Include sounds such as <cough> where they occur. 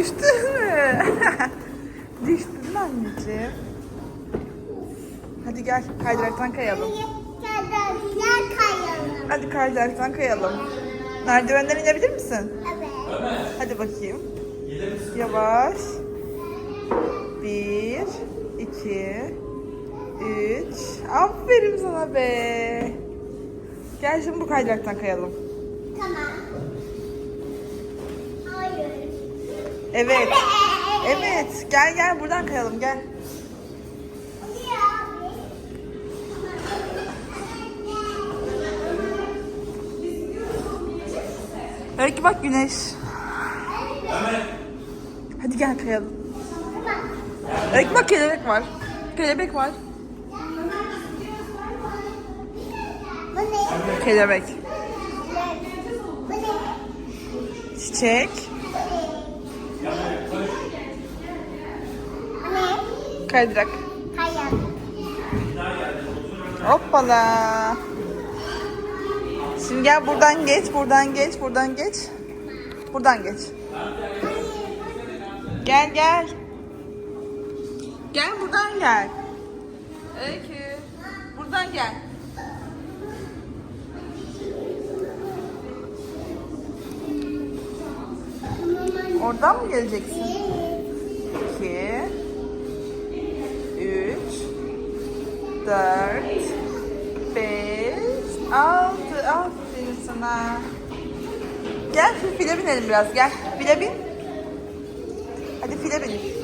düştün mü? <laughs> düştün mü anneciğim? Hadi gel kaydıraktan kayalım. Kaydıraktan kayalım. Hadi kaydıraktan kayalım. Merdivenden inebilir misin? Evet. Hadi bakayım. Yavaş. Bir, iki, üç. Aferin sana be. Gel şimdi bu kaydıraktan kayalım. Tamam. Evet. Evet. Gel gel buradan kayalım gel. Belki bak güneş. Hadi gel kayalım. Belki bak kelebek var. Kelebek var. Kelebek. Çiçek. Kaydırak. Kayalım. Hoppala. Şimdi gel buradan geç, buradan geç, buradan geç. Buradan geç. Gel gel. Gel buradan gel. Öykü. Buradan gel. Oradan mı geleceksin? Dört. Beş. Altı. Aferin sana. Gel file binelim biraz. Gel. File bin. Hadi file bin.